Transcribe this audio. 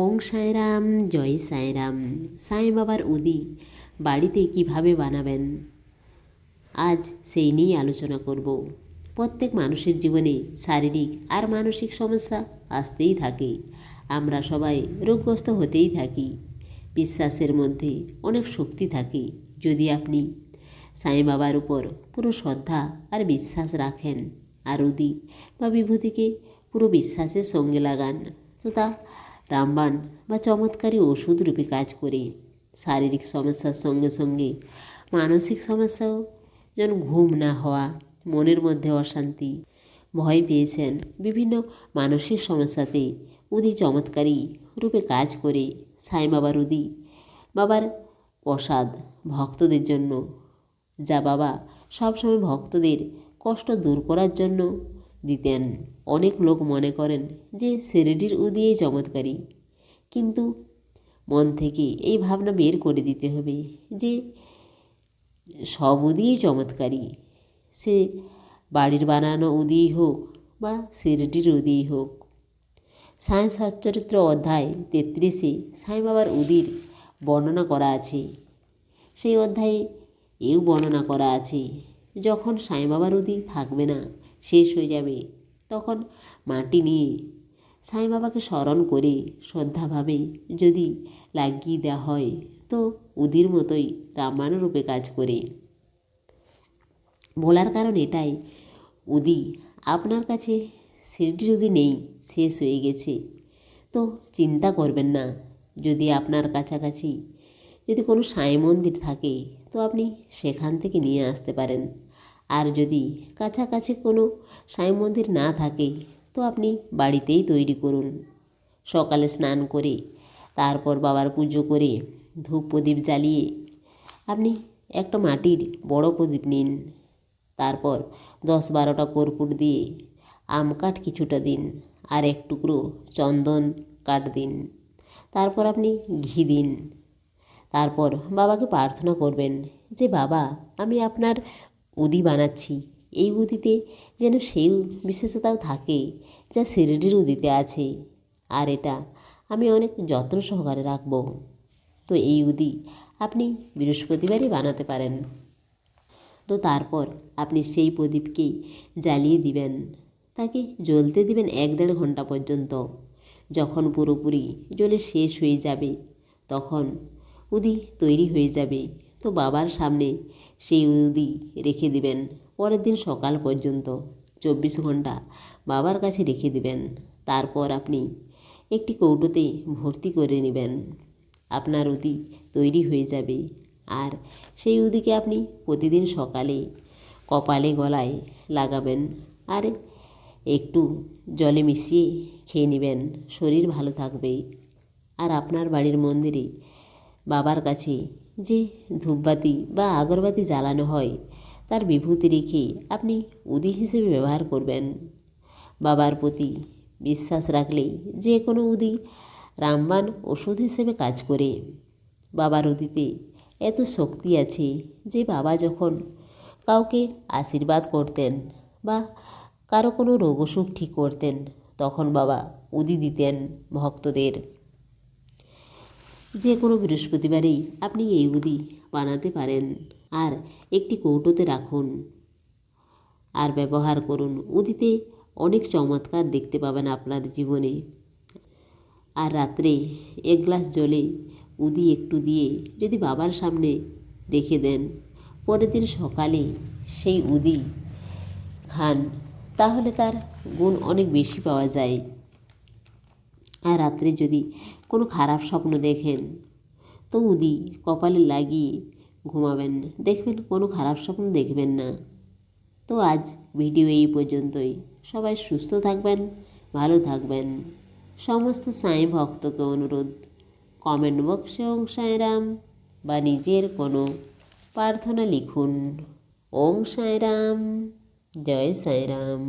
ওং সাইরাম, জয় সাইরাম। সাই বাবার উদি, বাড়িতে কীভাবে বানাবেন? আজ সেই নিয়েই আলোচনা করব। প্রত্যেক মানুষের জীবনে শারীরিক আর মানসিক সমস্যা আসতেই থাকে। আমরা সবাই রোগগ্রস্ত হতেই থাকি। বিশ্বাসের মধ্যে অনেক শক্তি থাকে। যদি আপনি সাই বাবার উপর পুরো শ্রদ্ধা আর বিশ্বাস রাখেন আর উদি বা বিভূতিকে পুরো বিশ্বাসের সঙ্গে লাগান, তো তা রামবান বা চমৎকারী ওষুধ রূপে কাজ করে। শারীরিক সমস্যার সঙ্গে সঙ্গে মানসিক সমস্যাও যেন ঘুম না হওয়া, মনের মধ্যে অশান্তি, ভয় পেয়েছেন বিভিন্ন মানসিক সমস্যাতে উদি চমৎকারী রূপে কাজ করে সাই বাবার উদি, বাবার প্রসাদ ভক্তদের জন্য, যা বাবা সবসময় ভক্তদের কষ্ট দূর করার জন্য দিতেন। অনেক লোক মনে করেন যে শিরডির উদিয়েই চমৎকারী। কিন্তু মন থেকে এই ভাবনা বের করে দিতে হবে যে সব উদিয়েই চমৎকারী। সে বাড়ির বানানো উদিই হোক বা শিরডির উদিই হোক। সাই সচ্চরিত্র অধ্যায় তেত্রিশে সাই বাবার উদির বর্ণনা করা আছে। সেই অধ্যায়ে এও বর্ণনা করা আছে। যখন সাই বাবার উদি থাকবে না শেষ হয়ে যাবে। তখন মাটি নিয়ে সাই বাবাকে স্মরণ করে শ্রদ্ধাভাবে যদি লাগিয়ে দেওয়া হয় তো উদির মতোই রামায়ণ রূপে কাজ করে। বলার কারণ এটাই, উদি আপনার কাছে শিরডির যদি নেই, শেষ হয়ে গেছে। তো চিন্তা করবেন না, যদি আপনার কাছাকাছি যদি কোনো সাই মন্দির থাকে, তো আপনি সেখান থেকে নিয়ে আসতে পারেন। আর যদি কাছাকাছি কোনো সাই মন্দির না থাকে, তো আপনি বাড়িতেই তৈরি করুন। সকালে স্নান করে, তারপর বাবার পুজো করে ধূপ প্রদীপ জ্বালিয়ে আপনি একটা মাটির বড় প্রদীপ নিন। তারপর দশ বারোটা কর্পূর দিয়ে আম কাঠ কিছুটা দিন আর এক টুকরো চন্দন কাঠ দিন। তারপর আপনি ঘি দিন। তারপর বাবাকে প্রার্থনা করবেন যে, বাবা, আমি আপনার উদি বানাচ্ছি। এই উদিতে যেন সেই বিশেষতাও থাকে যা শিরডির উদিতে আছে। আর এটা আমি অনেক যত্ন সহকারে রাখব। তো এই উদি আপনি বৃহস্পতিবারই বানাতে পারেন। তো তারপর আপনি সেই প্রদীপকে জ্বালিয়ে দিবেন। তাকে জ্বলতে দিবেন এক দেড় ঘণ্টা পর্যন্ত। যখন পুরোপুরি জ্বলে শেষ হয়ে যাবে, তখন উদি তৈরি হয়ে যাবে। তো বাবার সামনে সেই উদি রেখে দিবেন। পরের দিন সকাল পর্যন্ত চব্বিশ ঘণ্টা বাবার কাছে রেখে দিবেন। তারপর আপনি একটি কৌটোতে ভর্তি করে নেবেন। আপনার উদি তৈরি হয়ে যাবে। আর সেই উদিকে আপনি প্রতিদিন সকালে কপালে গলায় লাগাবেন আর একটু জলে মিশিয়ে খেয়ে নেবেন। শরীর ভালো থাকবে। আর আপনার বাড়ির মন্দিরে বাবার কাছে যে ধূপবাতি বা আগরবাতি জ্বালানো হয়, তার বিভূতি রেখে আপনি উদি হিসেবে ব্যবহার করবেন। বাবার প্রতি বিশ্বাস রাখলে যে কোনো উদি রামবান ওষুধ হিসেবে কাজ করে। বাবার উদিতে এত শক্তি আছে যে বাবা যখন কাউকে আশীর্বাদ করতেন বা কারও কোনো রোগ অসুখ ঠিক করতেন, তখন বাবা উদি দিতেন ভক্তদের। যে কোনো বৃহস্পতিবারেই আপনি এই উদি বানাতে পারেন। আর একটি কৌটোতে রাখুন। আর ব্যবহার করুন। উদিতে অনেক চমৎকার দেখতে পাবেন আপনার জীবনে। আর রাত্রে এক গ্লাস জলে উদি একটু দিয়ে যদি বাবার সামনে রেখে দেন, পরের দিন সকালে সেই উদি খান, তাহলে তার গুণ অনেক বেশি পাওয়া যায়। আর রাত্রে যদি কোনো খারাপ স্বপ্ন দেখেন, তো উদি কপালে লাগিয়ে ঘুমাবেন। দেখবেন কোনো খারাপ স্বপ্ন দেখবেন না। তো আজ ভিডিও এই পর্যন্তই। সবাই সুস্থ থাকবেন, ভালো থাকবেন। সমস্ত সাঁই ভক্তকে অনুরোধ। কমেন্ট বক্সে ওং সাঁয়রাম বা নিজের কোনো প্রার্থনা লিখুন। ওং সাঁয়রাম জয় সাঁয়রাম